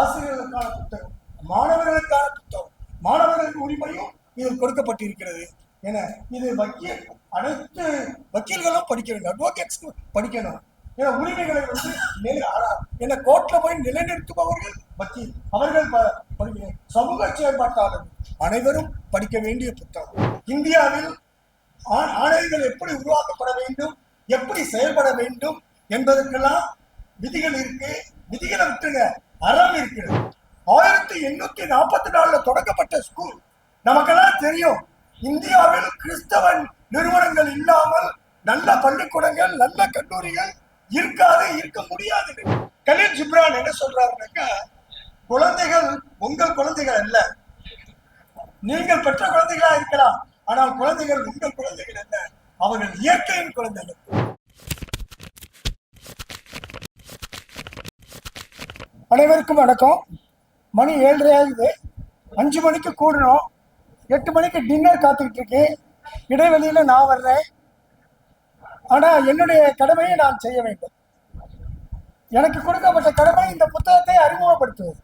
ஆசிரியர்களுக்கான புத்தகம் மாணவர்களுக்கான புத்தகம் மாணவர்களுக்கு உரிமையும் இதில் கொடுக்கப்பட்டிருக்கிறது என இது வக்கீல் அனைத்து வக்கீல்களும் படிக்க வேண்டும் அட்வொகேட்ஸ் படிக்கணும். ஏன்னா உரிமைகளை வந்து நிலை என்ன கோர்ட்ல போய் நிலைநிறுத்துபவர்கள் வக்கீல் அவர்கள் சமூக செயல்பாட்டாளர்கள் அனைவரும் படிக்க வேண்டிய புத்தகம். இந்தியாவில் ஆணையங்கள் எப்படி உருவாக்கப்பட வேண்டும் எப்படி செயல்பட வேண்டும் என்பதற்கெல்லாம் விதிகள் இருக்கு. விதிகளை விட்டுங்க அறம் இருக்கிறது ஆயிரத்தி எண்ணூத்தி நாற்பத்தி நாலுல தொடங்கப்பட்ட ஸ்கூல் நமக்கெல்லாம் தெரியும். இந்தியாவில் கிறிஸ்தவன் நிறுவனங்கள் இல்லாமல் நல்ல பள்ளிக்கூடங்கள் நல்ல கல்லூரிகள் இருக்காது இருக்க முடியாது. கலீல் ஜிப்ரான் என்ன சொல்றாருனாக்கா குழந்தைகள் உங்கள் குழந்தைகள் அல்ல. நீங்கள் பெற்ற குழந்தைகளா இருக்கலாம். ஆனால் குழந்தைகள் உங்கள் குழந்தைகள் அல்ல. அவர்கள் இயற்கையின் குழந்தைகள். அனைவருக்கும் வணக்கம். மணி ஏழரை ஆகுது. அஞ்சு மணிக்கு கூடணும் எட்டு மணிக்கு டின்னர் காத்துக்கிட்டு இருக்கு இடைவெளியில் நான் வர்றேன். ஆனால் என்னுடைய கடமையை நான் செய்ய வேண்டும். எனக்கு கொடுக்கப்பட்ட கடமை இந்த புத்தகத்தை அறிமுகப்படுத்துவது.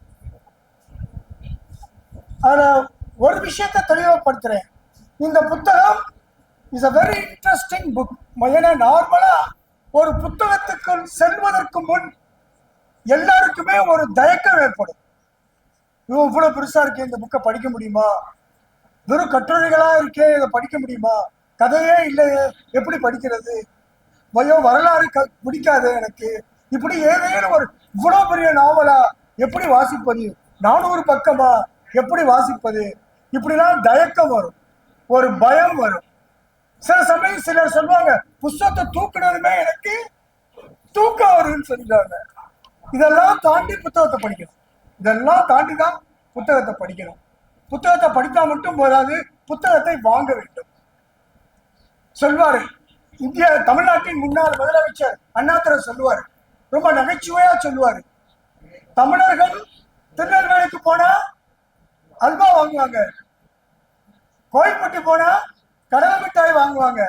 ஆனால் ஒரு விஷயத்தை தெளிவுபடுத்துறேன். இந்த புத்தகம் is a very interesting book ஏன்னா நார்மலாக ஒரு புத்தகத்துக்குள் செல்வதற்கு முன் எல்லாருக்குமே ஒரு தயக்கம் ஏற்படும். இவன் இவ்வளவு பெருசா இருக்கே இந்த புக்கை படிக்க முடியுமா? வெறும் கட்டுரைகளா இருக்கே இதை படிக்க முடியுமா? கதையே இல்லையே எப்படி படிக்கிறது? பயோ வரலாறு க பிடிக்காது எனக்கு. இப்படி ஏதேனும் ஒரு இவ்வளவு பெரிய நாவலா எப்படி வாசிப்பது? நானூறு பக்கமா எப்படி வாசிப்பது? இப்படிலாம் தயக்கம் வரும். ஒரு பயம் வரும். சில சமயம் சிலர் சொல்லுவாங்க புஸ்தகத்தை தூக்குனதுமே எனக்கு தூக்கம் வரும்னு சொல்லிடுவாங்க. இதெல்லாம் தாண்டி புத்தகத்தை படிக்கணும். இதெல்லாம் தாண்டி தான் புத்தகத்தை படிக்கணும். புத்தகத்தை படித்தா மட்டும் போதாது புத்தகத்தை வாங்க வேண்டும். சொல்வாரு. இந்திய தமிழ்நாட்டின் முன்னாள் முதலமைச்சர் அண்ணாதுரை சொல்லுவாரு. ரொம்ப நகைச்சுவையா சொல்லுவாரு. தமிழர்கள் திருநெல்வேலிக்கு போனா அல்வா வாங்குவாங்க. கோயில்பட்டி போனா கடலை மிட்டாய் வாங்குவாங்க.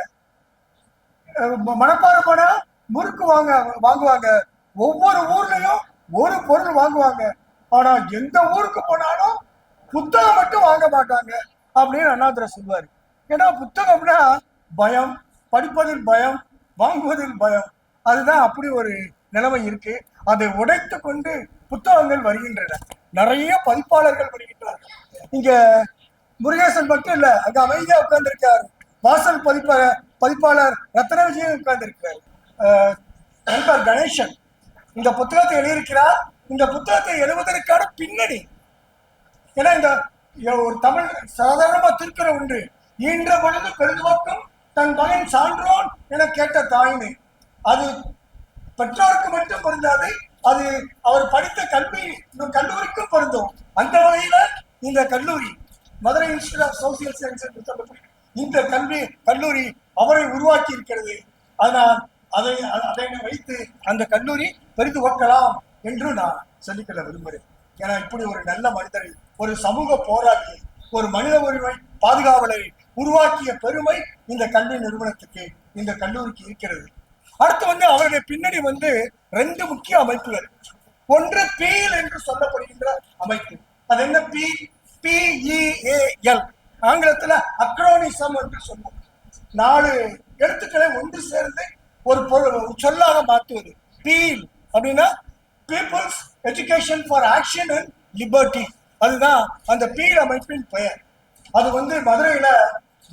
மணப்பாறை போனா முறுக்கு வாங்க வாங்குவாங்க. ஒவ்வொரு ஊர்லயும் ஒரு பொருள் வாங்குவாங்க. ஆனா எந்த ஊருக்கு போனாலும் புத்தகம் மட்டும் வாங்க மாட்டாங்க அப்படின்னு அண்ணாதுரை சொல்வாரு ஏன்னா புத்தகம்னா பயம் படிப்பதில் பயம் வாங்குவதில் பயம். அதுதான் அப்படி ஒரு நிலைமை இருக்கு. அதை உடைத்து கொண்டு புத்தகங்கள் வருகின்றன. நிறைய பதிப்பாளர்கள் வருகின்றார்கள். இங்க முருகேசன் மட்டும் இல்ல அங்க அமைதியா உட்கார்ந்திருக்காரு. வாசல் பதிப்ப பதிப்பாளர் ரத்ன விஜயன் உட்கார்ந்திருக்கிறார். அஹ், நண்பர் கணேசன். இந்த புத்தகத்தை எழுதியிருக்கிறார். இந்த புத்தகத்தை எழுவதற்கான பின்னணி. ஏன்னா இந்த ஒரு தமிழ் சாதாரணமா திருக்கிற ஒன்று ஈன்ற பொழுது பெருதுவக்கும் தன் மகன் சான்றோன் என கேட்ட தாய்மை. அது பெற்றோருக்கு மட்டும் பொருந்தாது அது அவர் படித்த கல்வி கல்லூரிக்கும் பொருந்தும். அந்த வகையில இந்த கல்லூரி Madurai institute of social science என்று இந்த கல்வி கல்லூரி அவரை உருவாக்கி இருக்கிறது அதனால் அதை அதை வைத்து அந்த கல்லூரி பெரிதுவக்கலாம் என்று நான் சொல்லிக்கொள்ள விரும்புகிறேன். ஏன்னா இப்படி ஒரு நல்ல மனிதரை ஒரு சமூக போராட்டி ஒரு மனித உரிமை பாதுகாவலரை உருவாக்கிய பெருமை இந்த கல்வி நிறுவனத்துக்கு இந்த கல்லூரிக்கு இருக்கிறது. அடுத்து வந்து அவருடைய பின்னணி வந்து ரெண்டு முக்கிய அமைப்புகள். ஒன்று பீல் என்று சொல்லப்படுகின்ற அமைப்பு. அது என்ன? பி பிஇஏஎல் ஆங்கிலத்துல அக்ரோனிசம் என்று சொல்லுவோம். நாலு எழுத்துக்களை ஒன்று சேர்ந்து ஒரு பொருள் சொல்லாக மாற்றுவது. பீல் அப்படின்னா peoples education for action and liberty அதுதான் அந்த பீல் அமைப்பின் பெயர். அது வந்து மதுரையில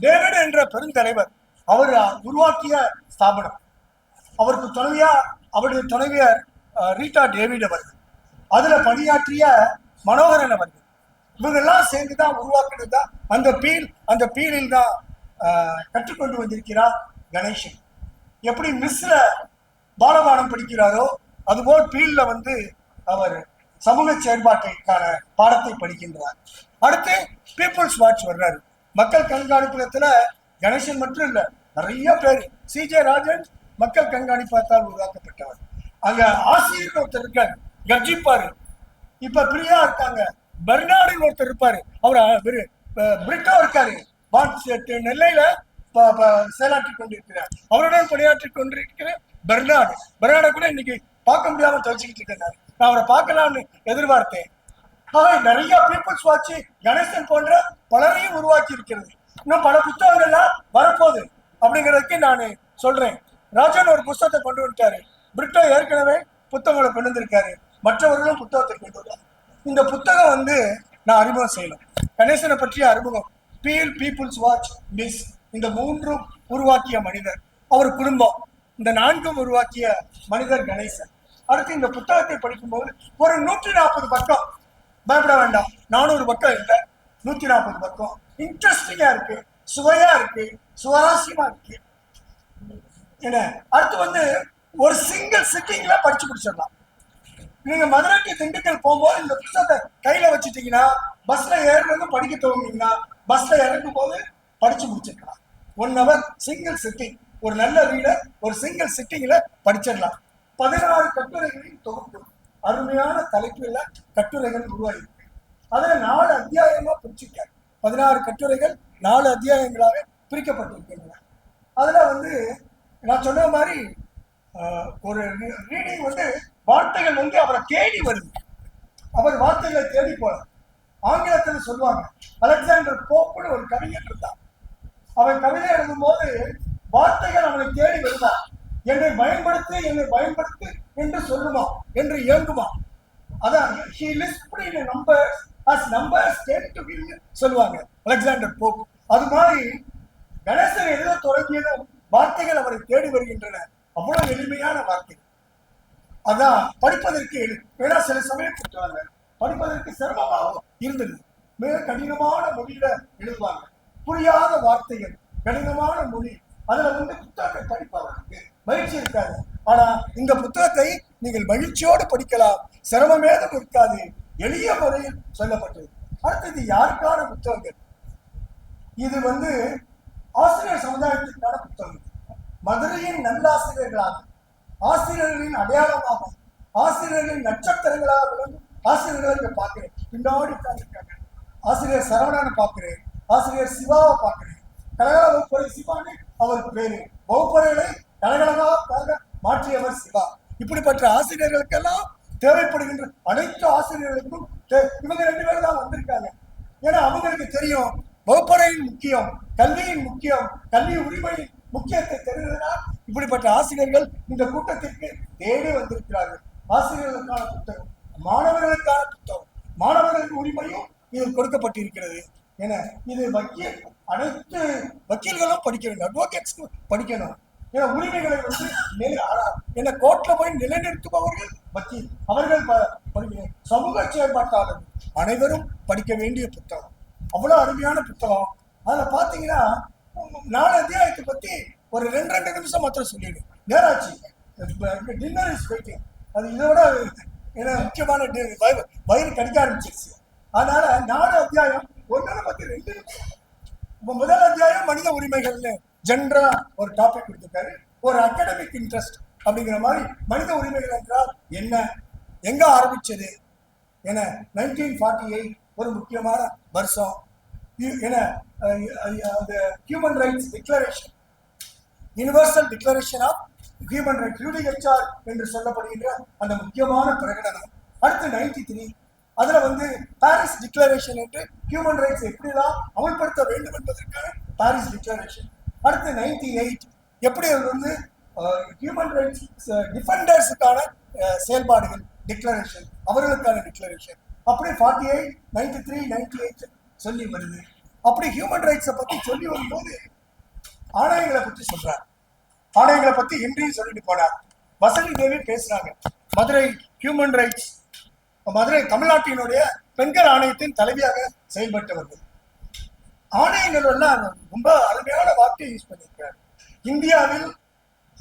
டேவிட் என்ற பெருந்தலைவர் அவர் உருவாக்கிய ஸ்தாபனம். அவருக்கு துணைவியா அவருடைய துணைவியர் ரீட்டா டேவிட் அவர்கள். அதில் பணியாற்றிய மனோகரன் அவர்கள். இவங்கெல்லாம் சேர்ந்து தான் உருவாக்கினது தான் அந்த பீல் அந்த பீலில் தான் கற்றுக்கொண்டு வந்திருக்கிறார் கணேசன். எப்படி மிஸ்ல பாலபாடம் படிக்கிறாரோ அதுபோல் பீல்ல வந்து அவர் சமூக செயற்பாட்டைக்கான பாடத்தை படிக்கின்றார். அடுத்து பீப்புள்ஸ் வாட்ச் வர்றாரு. மக்கள் கண்காணிப்புலத்துல கணேசன் மட்டும் இல்ல நிறைய பேர் சிஜே ராஜன் மக்கள் கண்காணிப்பாத்தால் உருவாக்கப்பட்டவர். அங்க ஆசிரியர் ஒருத்தர் இருக்காரு கர்ஜிப்பாரு. இப்ப பிரியா இருக்காங்க பெர்னாடுன்னு ஒருத்தர் இருப்பாரு. அவர் பிரிட்டோ இருக்காரு. நெல்லையில செயலாற்றிக் கொண்டிருக்கிறார். அவருடன் பணியாற்றிக் கொண்டிருக்கிற பெர்னாடு பெர்னாடை கூட இன்னைக்கு பார்க்க முடியாம தவிச்சுக்கிட்டு இருக்கேன் நான். அவரை பார்க்கலாம்னு எதிர்பார்த்தேன். ஆக நிறைய பீப்புள்ஸ் வாட்சி கணேசன் போன்ற பலரையும் உருவாக்கி இருக்கிறது. இன்னும் பல புத்தகங்கள்லாம் வரப்போகுது அப்படிங்கிறதுக்கு நான் சொல்றேன். ராஜன் ஒரு புத்தகத்தை கொண்டு வந்துட்டாரு. பிரிட்டோ ஏற்கனவே புத்தகங்களை கொண்டு வந்திருக்காரு. மற்றவர்களும் புத்தகத்தை கொண்டு வருவாங்க இந்த புத்தகம் வந்து நான் அறிமுகம் செய்யணும். கணேசனை பற்றிய அறிமுகம். பீல் பீப்புள்ஸ் வாட்ச் மிஸ் இந்த மூன்றும் உருவாக்கிய மனிதர். அவர் குடும்பம். இந்த நான்கும் உருவாக்கிய மனிதர் கணேசன். அடுத்து இந்த புத்தகத்தை படிக்கும்போது ஒரு நூற்றி நாற்பது பக்கம் பயப்பட வேண்டாம். நானூறு பக்கம் இல்லை. நூத்தி நாற்பது பக்கம் இன்ட்ரெஸ்டிங்கா இருக்கு. சுவையா இருக்கு. சுவாரஸ்யமா இருக்கு. என்ன? அடுத்து வந்து ஒரு சிங்கிள் சிட்டிங்ல படிச்சு பிடிச்சிடலாம் நீங்க மதுரைக்கு திண்டுக்கல் போகும்போது இந்த புத்தகத்தை கையில வச்சுட்டீங்கன்னா பஸ்ல ஏறுறது படிக்க துவங்கினீங்கன்னா பஸ்ல இறங்கும் போது படிச்சு முடிச்சிருக்கலாம். ஒன் ஹவர் சிங்கிள் சிட்டிங் ஒரு நல்ல ரீடர் ஒரு சிங்கிள் சிட்டிங்ல படிச்சிடலாம். பதினாறு கட்டுரைகளின் தொகுப்பு. அருமையான தலைப்பில் கட்டுரைகள் உருவாகியிருக்கு. அதில் நாலு அத்தியாயமா பிரிச்சிருக்காரு. பதினாறு கட்டுரைகள் நாலு அத்தியாயங்களாக பிரிக்கப்பட்டிருக்கின்றன. அதில் வந்து நான் சொன்ன மாதிரி ஒரு ரீடிங் வந்து வார்த்தைகள் வந்து அவரை தேடி வருது. அவர் வார்த்தைகளை தேடி போல ஆங்கிலத்தில் சொல்லுவாங்க அலெக்சாண்டர் போப்புன்னு ஒரு கவிஞர் இருந்தான் அவன் கவிதை எழுதும் போது வார்த்தைகள் அவனை தேடி வருமா? என்னை பயன்படுத்து என்னை பயன்படுத்து என்று சொல்லுமா? என்று இயங்குமா அதான் he lisped number as number state சொல்லுவாங்க. அலெக்சாண்டர் போப் அது மாதிரி கணேசன் எழுத தொடங்கியதும் வார்த்தைகள் அவரை தேடி வருகின்றன. அவ்வளவு எளிமையான வார்த்தை. அதான் படிப்பதற்கு ஏன்னா சில சமயம் புத்தகங்க படிப்பதற்கு சிரமமாகவும் இருந்தது. மிக கடினமான மொழியில எழுதுவாங்க. புரியாத வார்த்தைகள் கடினமான மொழி அதில் வந்து புத்தகத்தை படிப்பவர்களுக்கு மகிழ்ச்சி இருக்காது. ஆனா இந்த புத்தகத்தை நீங்கள் மகிழ்ச்சியோடு படிக்கலாம். சிரமமேதும் இருக்காது. எளிய முறையில் சொல்லப்பட்டது. அடுத்தது யாருக்கான புத்தகங்கள்? இது வந்து ஆசிரியர் சமுதாயத்திற்கான புத்தகம் மதுரையின் நல்லாசிரியர்களாக ஆசிரியர்களின் அடையாளமாக ஆசிரியர்களின் நட்சத்திரங்களாக விளங்கும் ஆசிரியர்களை பார்க்கிறேன். பின்னாடி உட்கார்ந்துருக்காங்க. ஆசிரியர் சரவணான்னு பார்க்கிறேன். ஆசிரியர் சிவாவை பார்க்கிறேன். கலகல வகுப்பறை சிவான்னு அவர் பேரு. வகுப்பறைகளை கலகலகாக மாற்றியவர் சிவா. இப்படிப்பட்ட ஆசிரியர்களுக்கெல்லாம் தேவைப்படுகின்ற அனைத்து ஆசிரியர்களுக்கும் இவங்க ரெண்டு பேரும் தான் வந்திருக்காங்க. ஏன்னா அவங்களுக்கு தெரியும் வகுப்பறையின் முக்கியம் கல்வியின் முக்கியம் கல்வி உரிமையின் முக்கியத்தை தெரிந்ததனால் இப்படிப்பட்ட ஆசிரியர்கள் இந்த கூட்டத்திற்கு தேடி வந்திருக்கிறார்கள். ஆசிரியர்களுக்கான புத்தகம் மாணவர்களுக்கான புத்தகம் மாணவர்களுக்கு உரிமையும் இதில் கொடுக்கப்பட்டிருக்கிறது. என இது வக்கீல் அனைத்து வக்கீல்களும் படிக்க வேண்டும். அட்வொகேட்ஸ் படிக்கணும். ஏன்னா உரிமைகளை வந்து நிலை என்ன கோர்ட்ல போய் நிலைநிறுத்துபவர்கள் வக்கீல். அவர்கள் படிக்கணும் சமூக செயல்பாட்டாளர்கள். அனைவரும் படிக்க வேண்டிய புத்தகம். அவ்வளவு அருமையான புத்தகம். அதுல பாத்தீங்கன்னா நாலு அத்தியாயத்தை பத்தி ஒரு ரெண்டு ரெண்டு நிமிஷம் மாத்திரம் சொல்லிடு. நேராச்சு. டின்னர் இஸ் வெயிட்டிங் அது இதோட ஏன்னா முக்கியமான வயிறு வயிறு கடிக்க ஆரம்பிச்சிருச்சு. அதனால நாலு அத்தியாயம் ஒன்னு பத்தி ரெண்டு. நிமிஷம் இப்ப முதல் அத்தியாயம் மனித உரிமைகள்னு ஜென்ரலா ஒரு டாபிக் கொடுத்துருக்காரு. ஒரு அகாடமிக் இன்ட்ரெஸ்ட் அப்படிங்கிற மாதிரி மனித உரிமைகள் என்றால் என்ன? எங்க ஆரம்பிச்சது? என நைன்டீன் ஃபார்ட்டி எயிட் ஒரு முக்கியமான வருஷம். இ- என human rights declaration universal declaration of human rights UDHR என்று சொல்லப்படுகின்ற அந்த முக்கியமான பிரகடனம். அடுத்து நைன்டி த்ரீ அதுல வந்து பாரிஸ் டிக்ளரேஷன் என்று ஹியூமன் ரைட்ஸ் எப்படிலாம் அமல்படுத்த வேண்டும் என்பதற்கான பாரிஸ் டிக்ளரேஷன் அடுத்து நைன்டி எயிட் எப்படி அது வந்து ஹியூமன் ரைட்ஸ் டிஃபெண்டர்ஸுக்கான செயல்பாடுகள் டிக்ளரேஷன் அவர்களுக்கான டிக்ளரேஷன் அப்படி forty eight ninety three ninety eight சொல்லி வருது. அப்படி ஹியூமன் ரைட்ஸை பற்றி சொல்லி வரும்போது ஆணையங்களை பத்தி சொல்றாரு. ஆணையங்களை பற்றி இன்றையும் சொல்லிட்டு போனார். வசந்தி தேவி பேசுறாங்க. மதுரை ஹியூமன் ரைட்ஸ் மதுரை தமிழ்நாட்டினுடைய பெண்கள் ஆணையத்தின் தலைவியாக செயல்பட்டவர்கள் ஆணையங்கள் எல்லாம் ரொம்ப அருமையான வார்த்தையை யூஸ் பண்ணியிருக்கிறார். இந்தியாவில்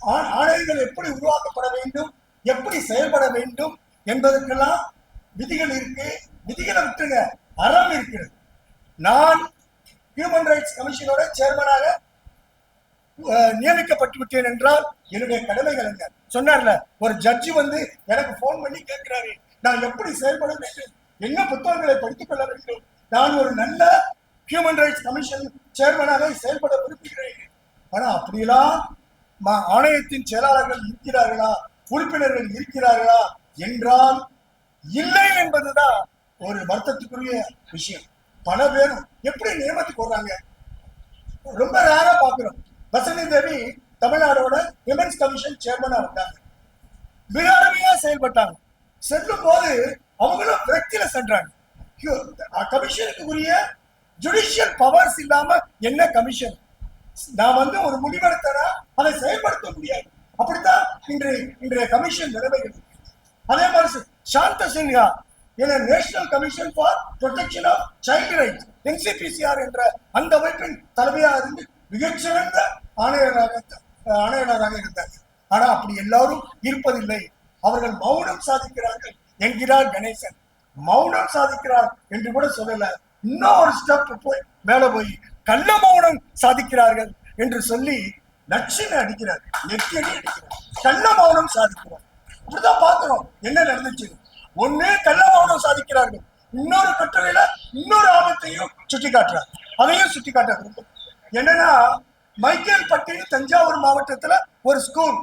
ஆ- ஆணையங்கள் எப்படி உருவாக்கப்பட வேண்டும் எப்படி செயல்பட வேண்டும் என்பதற்கெல்லாம் விதிகள் இருக்கு. விதிகளை விட்டுங்க அறம் இருக்கிறது. நான் ஹியூமன் ரைட்ஸ் கமிஷனோட சேர்மனாக நியமிக்கப்பட்டு விட்டேன் என்றால் என்னுடைய கடமைகள் என்ன? சொன்னார்ல ஒரு ஜட்ஜி வந்து எனக்கு ஃபோன் பண்ணி கேட்கிறாரு. நான் எப்படி செயல்பட வேண்டும்? என்ன புத்தகங்களை படித்துக் கொள்ள வேண்டும்? நான் ஒரு நல்ல ஹியூமன் ரைட்ஸ் கமிஷன் சேர்மனாக செயல்பட விரும்புகிறேன். ஆனா அப்படியெல்லாம் மா- ஆணையத்தின் செயலாளர்கள் இருக்கிறார்களா? உறுப்பினர்கள் இருக்கிறார்களா? என்றால் இல்லை என்பதுதான் ஒரு வருத்தத்துக்குரிய விஷயம். பல பேரும் எப்படி நியமனத்துக்கு வர்றாங்க ரொம்ப ரேரா பாக்குறோம் வசந்தி தேவி தமிழ்நாடோட விமன்ஸ் கமிஷன் சேர்மனா வந்தாங்க மிக அருமையா செயல்பட்டாங்க. செல்லும் போது அவங்களும் விரக்தியில சென்றாங்க. கமிஷனுக்கு உரிய ஜுடிஷியல் பவர்ஸ் இல்லாம என்ன கமிஷன் நான் வந்து ஒரு முடிவெடுத்தனா? அதை செயல்படுத்த முடியாது. அப்படித்தான் இன்றைய இன்றைய கமிஷன் நிலைமைகள் அதே மாதிரி சாந்த சின்ஹா என national commission for protection of child rights NCPCR என்ற அந்த அமைப்பின் தலைமையாக இருந்து மிகச்சிறந்த ஆணையராக ஆணையராக இருந்தாங்க ஆனா அப்படி எல்லாரும் இருப்பதில்லை. அவர்கள் மௌனம் சாதிக்கிறார்கள் என்கிறார் கணேசன். மௌனம் சாதிக்கிறார் என்று கூட சொல்லல. இன்னும் ஒரு ஸ்டெப் போய் மேல போய் கள்ள மௌனம் சாதிக்கிறார்கள் என்று சொல்லி லட்சுமி அடிக்கிறார். நெத்தி அடிக்கிறார். கள்ள மௌனம் சாதிக்கிறார். இப்படிதான் பாக்குறோம் என்ன நடந்துச்சு? ஒண்ணு கள்ள மௌனம் சாதிக்கிறார்கள். இன்னொரு கட்டுரையில இன்னொரு ஆபத்தையும் சுட்டி காட்டுறார் அதையும் சுட்டி காட்ட விரும்பும் என்னன்னா மைக்கேல் பட்டி தஞ்சாவூர் மாவட்டத்துல ஒரு ஸ்கூல்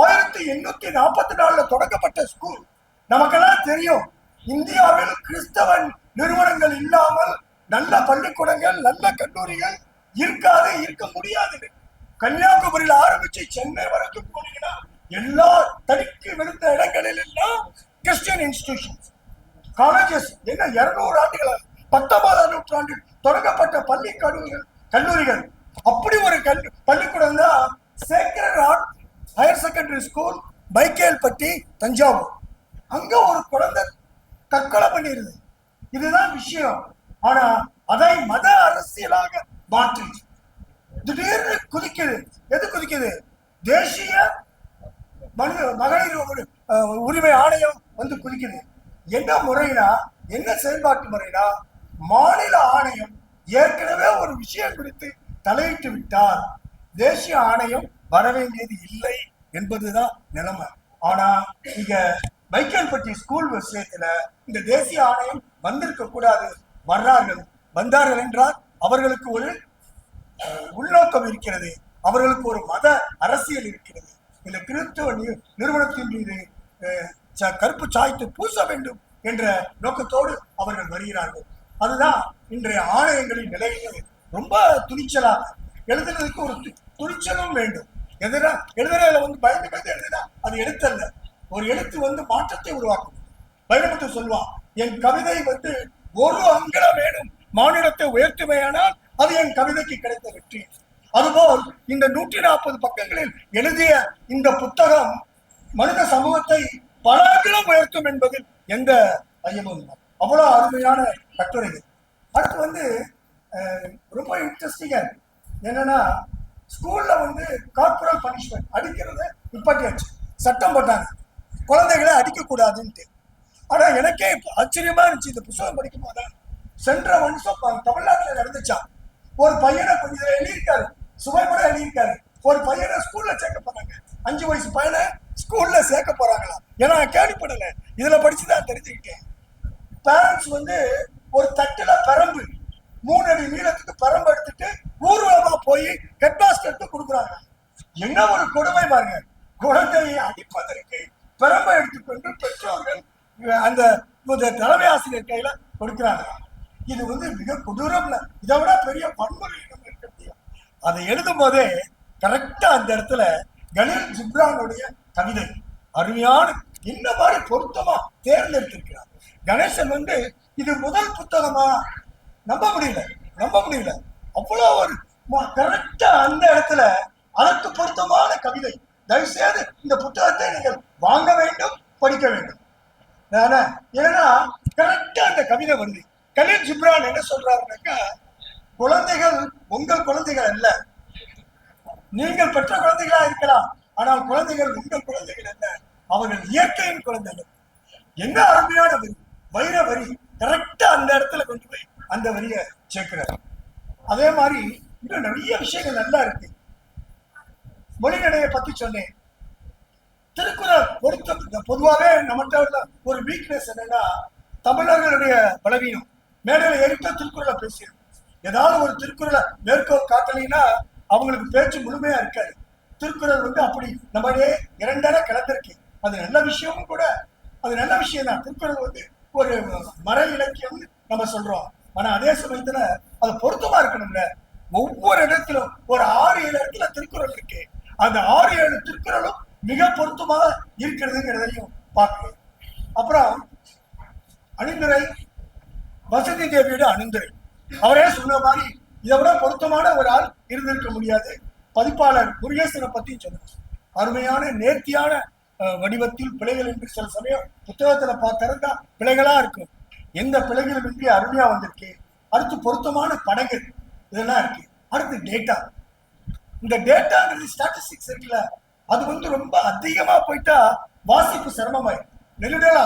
ஆயிரத்தி எண்ணூத்தி நாற்பத்தி நாலுல தொடங்கப்பட்ட ஸ்கூல் நமக்கெல்லாம் தெரியும். இந்தியாவில் கிறிஸ்தவன் நிறுவனங்கள் இல்லாமல் நல்ல பள்ளிக்கூடங்கள் நல்ல கல்லூரிகள் இருக்காது இருக்க முடியாது. கன்னியாகுமரியில் ஆரம்பிச்சு சென்னை வரைக்கும் போனீங்கன்னா எல்லா தனிக்கு விழுந்த இடங்களில் எல்லாம் கிறிஸ்டியன் இன்ஸ்டிடியூஷன் காலேஜஸ் என்ன இருநூறு ஆண்டுகள்? பத்தொன்பதாம் நூற்றாண்டில் தொடங்கப்பட்ட பள்ளி கல்லூரிகள் கல்லூரிகள். அப்படி ஒரு கல் பள்ளிக்கூடம் தான் sacred heart higher secondary school Paikelpatti Thanjavur. அங்க ஒரு குழந்தை தற்கொலை பண்ணிருது. இதுதான் விஷயம். ஆனா அதை மத அரசியலாக மாற்றி திடீர்னு குதிக்குது. எது குதிக்குது? தேசிய மனித மகளிர் உரிமை ஆணையம் வந்து குதிக்குது. என்ன முறைனா என்ன செயல்பாட்டு முறைனா மாநில ஆணையம் ஏற்கனவே ஒரு விஷயம் குறித்து தலையிட்டு விட்டார். தேசிய ஆணையம் வர வேண்டியது இல்லை என்பதுதான் நிலைமை. ஆனா இங்க வைக்கல்பட்டி ஸ்கூல் விஷயத்துல இந்த தேசிய ஆணையம் வந்திருக்க கூடாது. வர்றார்கள். வந்தார்கள் என்றால் அவர்களுக்கு ஒரு உள்நோக்கம் இருக்கிறது. அவர்களுக்கு ஒரு மத அரசியல் இருக்கிறது. இந்த கிறிஸ்தவ நிறுவனத்தின் மீது ச- கருப்பு சாய்த்து பூச வேண்டும் என்ற நோக்கத்தோடு அவர்கள் வருகிறார்கள். அதுதான் இன்றைய ஆணையங்களின் நிலையில ரொம்ப துணிச்சலாக எழுதுனதுக்கு ஒரு துணிச்சலும் வேண்டும். எதுனா எழுதுறதுல வந்து பயந்து பயந்து எழுதுனா அது எழுத்தல்ல. ஒரு எழுத்து வந்து மாற்றத்தை உருவாக்கும். பயணப்பட்டு சொல்வான் என் கவிதை வந்து ஒரு அங்கலம் வேணும். மாநிலத்தை உயர்த்துமையானால் அது என் கவிதைக்கு கிடைத்த வெற்றி. அதுபோல் இந்த நூற்றி நாற்பது பக்கங்களில் எழுதிய இந்த புத்தகம் மனித சமூகத்தை பல அங்கலம் உயர்த்தும் என்பதில் எந்த ஐயமும் இல்லை. அருமையான கட்டுரைகள். அடுத்து வந்து ரொம்ப இன்ட்ரெஸ்டிங்கா என்னன்னா ஸ்கூல்ல வந்து கார்பரல் பனிஷ்மெண்ட் அடிக்கிறத நிப்பாட்டியாச்சு. சட்டம் போட்டாங்க. குழந்தைகளை அடிக்கக்கூடாதுன்ட்டு ஆனா எனக்கே இப்போ ஆச்சரியமா இருந்துச்சு. இந்த புத்தகம் படிக்கும் போது சென்ற வருஷம் தமிழ்நாட்டில் நடந்துச்சான் ஒரு பையனை கொஞ்சம் எழுதியிருக்காரு. சுவை கூட எழுதியிருக்காரு. ஒரு பையனை ஸ்கூல்ல சேர்க்க போறாங்க. அஞ்சு வயசு பையனை ஸ்கூல்ல சேர்க்க போறாங்களா? ஏன்னா நான் கேள்விப்படல. இதுல படிச்சுதான் தெரிஞ்சுக்கிட்டேன். பேரண்ட்ஸ் வந்து ஒரு தட்டுல பரம்பு. மூணு அடி நீளத்துக்கு பரம்பு எடுத்துட்டு ஊர்வலமா போய் ஹெட் மாஸ்டருக்கு கொடுக்குறாங்க. என்ன ஒரு கொடுமை பாருங்க. குழந்தையை அடிப்பதற்கு பெரம்பை எடுத்துக்கொண்டு பெற்றோர்கள் அந்த இந்த தலைமை ஆசிரியர் கையில கொடுக்குறாங்க. இது வந்து மிக கொடூரம் இதை விட பெரிய வன்முறை நம்ம இருக்க முடியும். அதை எழுதும் போதே கரெக்டா அந்த இடத்துல கலீல் ஜிப்ரானுடைய கவிதை அருமையான இந்த மாதிரி பொருத்தமா தேர்ந்தெடுத்திருக்கிறார். கணேசன் வந்து இது முதல் புத்தகமா? நம்ப முடியல. நம்ப முடியல. அவ்வளோ ஒரு கரெக்டா அந்த இடத்துல அதற்கு பொருத்தமான கவிதை. தயவுசெய்து இந்த புத்தகத்தை நீங்கள் வாங்க வேண்டும் படிக்க வேண்டும். நானே, ஏன்னா கரெக்டா அந்த கவிதை வருது. கலீல் ஜிப்ரான் என்ன சொல்றாருனாக்கா குழந்தைகள் உங்கள் குழந்தைகள் அல்ல. நீங்கள் பெற்ற குழந்தைகளா இருக்கலாம் ஆனால் குழந்தைகள் உங்கள் குழந்தைகள் அல்ல. அவர்கள் இயற்கையின் குழந்தைகள். என்ன அருமையான வரி வைர வரி கரெக்டா அந்த இடத்துல கொண்டு போய் அந்த வரியை சேர்க்கிறார். அதே மாதிரி இன்னும் நிறைய விஷயங்கள் நல்லா இருக்கு. மொழிநடையை பத்தி சொன்னேன். திருக்குறள் பொறுத்த பொதுவாகவே நம்மகிட்ட உள்ள ஒரு வீக்னஸ் என்னன்னா தமிழர்களுடைய பலவீனம். மேடையில் ஏறிட்டா திருக்குறளை பேசிடும் ஏதாவது ஒரு திருக்குறளை மேற்கோள் காட்டலைன்னா அவங்களுக்கு பேச்சு முழுமையா இருக்காது. திருக்குறள் வந்து அப்படி நம்மளே இரண்டரை கலந்திருக்கு அது நல்ல விஷயமும் கூட. அது நல்ல விஷயம் தான் திருக்குறள் வந்து ஒரு மர இலக்கியம்னு நம்ம சொல்றோம். ஆனா அதே சமயத்துல அது பொருத்தமா இருக்கணும்ல. ஒவ்வொரு இடத்திலும் ஒரு ஆறு ஏழு இடத்துல திருக்குறள் இருக்கு. அந்த ஆறு ஏழு திருக்குறளும் மிக பொருத்தமாக இருக்கிறதுங்கிறதையும் பார்க்கணும். அப்புறம் அணிந்துரை வசதி தேவியோட அணிந்துரை. அவரே சொன்ன மாதிரி இதை விட பொருத்தமான ஒரு ஆள் இருந்திருக்க முடியாது. பதிப்பாளர் முருகேசனை பத்தி சொன்னார். அருமையான நேர்த்தியான அஹ், வடிவத்தில் பிழைகள் என்று சில சமயம் புத்தகத்துல பார்த்திருந்தா பிழைகளா இருக்கும். எந்த பிழைகளும் இன்றி அருமையா வந்திருக்கு. அடுத்து பொருத்தமான படங்கள் இதெல்லாம் இருக்கு. அடுத்து டேட்டா இந்த டேட்டாங்கிறது ஸ்டாட்டிஸ்டிக்ஸ் இருக்குல்ல அது வந்து ரொம்ப அதிகமா போயிட்டா வாசிப்பு சிரமமாயிடும் நெருடலா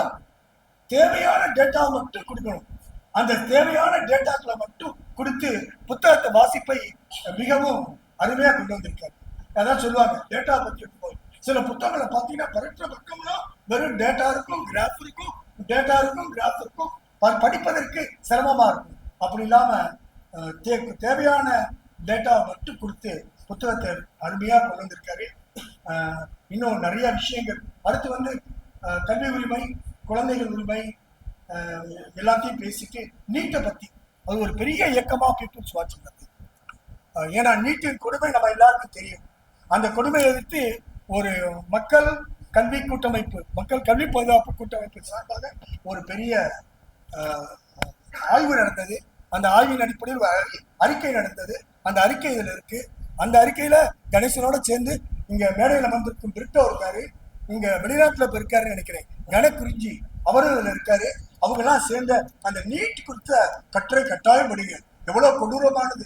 தேவையான டேட்டா மட்டும் கொடுக்கணும். அந்த தேவையான டேட்டாக்களை மட்டும் கொடுத்து புத்தகத்தை வாசிப்பை மிகவும் அருமையா கொண்டு வந்திருக்காரு. அதான் சொல்லுவாங்க டேட்டா பற்றி போய். சில புத்தகங்களை பார்த்தீங்கன்னா பரட்ட பக்கம்லாம் வெறும் டேட்டா இருக்கும் கிராஃப் இருக்கும் டேட்டா இருக்கும் கிராஃப் இருக்கும். படிப்பதற்கு சிரமமாக இருக்கும். அப்படி இல்லாமல் தே- தேவையான டேட்டா மட்டும் கொடுத்து புத்தகத்தை அருமையாக கொண்டு வந்திருக்காரு. இன்னும் நிறைய விஷயங்கள். அடுத்து வந்து கல்வி உரிமை குழந்தைகள் உரிமை எல்லாத்தையும் பேசிட்டு நீட்டை பற்றி அது ஒரு பெரிய இயக்கமாக பீப்புள்ஸ் வாட்சிங் பத்தி ஏன்னா நீட்டின் கொடுமை நம்ம எல்லாருக்கும் தெரியும். அந்த கொடுமை எதிர்த்து ஒரு மக்கள் கல்வி கூட்டமைப்பு மக்கள் கல்வி பாதுகாப்பு கூட்டமைப்பு சார்பாக ஒரு பெரிய ஆய்வு நடந்தது. அந்த ஆய்வின் அடிப்படையில் ஒரு அறி- அறிக்கை நடந்தது. அந்த அறிக்கை இதில் இருக்கு. அந்த அறிக்கையில கணேசனோட சேர்ந்து இங்க மேடையில் அமர்ந்திருக்கும் பிரிட்டோ இருக்காரு. இங்க வெளிநாட்டுல இப்ப இருக்காருன்னு நினைக்கிறேன். கணக்குறிஞ்சி அவரும் இதுல இருக்காரு. அவங்க எல்லாம் சேர்ந்த அந்த நீட் கொடுத்த கட்டுரை கட்டாயம் படிங்க. எவ்வளவு கொடூரமானது.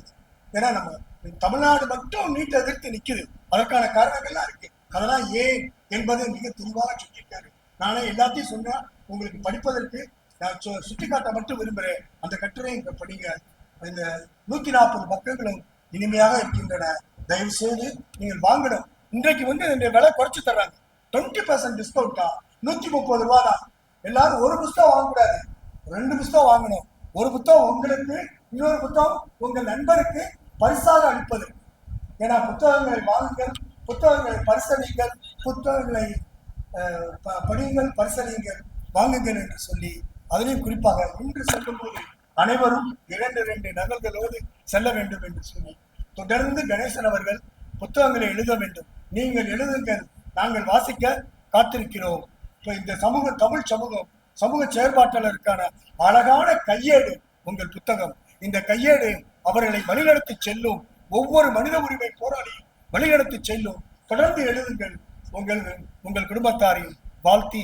ஏன்னா நம்ம தமிழ்நாடு மட்டும் நீட் எதிர்த்து நிக்குது. அதற்கான காரணங்கள்லாம் இருக்கு. அதெல்லாம் ஏன் என்பதை மிக தெளிவாக சொல்லியிருக்காரு. நானே எல்லாத்தையும் சொன்னா உங்களுக்கு படிப்பதற்கு நான் சு- சுட்டிக்காட்ட மட்டும் விரும்புகிறேன் அந்த கட்டுரை இங்கே படிங்க. இந்த நூற்றி நாற்பது பக்கங்களும் இனிமையாக இருக்கின்றன. தயவு செய்து நீங்கள் வாங்கணும். இன்றைக்கு வந்து இந்த விலை குறைச்சி தர்றாங்க. டுவெண்ட்டி பர்சன்ட் டிஸ்கவுண்டா நூற்றி முப்பது ரூபா தான். எல்லாரும் ஒரு புஸ்தகம் வாங்கக்கூடாது. ரெண்டு புஸ்தகம் வாங்கணும். ஒரு புத்தகம் உங்களுக்கு இன்னொரு புத்தகம் உங்கள் நண்பருக்கு பரிசாக அளிப்பது. ஏன்னா புத்தகங்களை வாங்குங்கள் புத்தகங்களை பரிசளிங்கள் புத்தகங்களை படியுங்கள் பரிசளிங்கள் வாங்குங்கள் என்று சொல்லி அதிலையும் குறிப்பாக இன்று செல்லும்போது அனைவரும் இரண்டு இரண்டு நகல்களோடு செல்ல வேண்டும் என்று சொன்னேன் தொடர்ந்து கணேசன் அவர்கள் புத்தகங்களை எழுத வேண்டும். நீங்கள் எழுதுங்கள் நாங்கள் வாசிக்க காத்திருக்கிறோம். இப்போ இந்த சமூக தமிழ் சமூகம் சமூக செயற்பாட்டாளருக்கான அழகான கையேடு உங்கள் புத்தகம். இந்த கையேடு அவர்களை வழிநடத்தி செல்லும். ஒவ்வொரு மனித உரிமை போராளியும் வழிநடத்தி செல்லும். தொடர்ந்து எழுதுங்கள். உங்கள் உங்கள் குடும்பத்தாரையும் வாழ்த்தி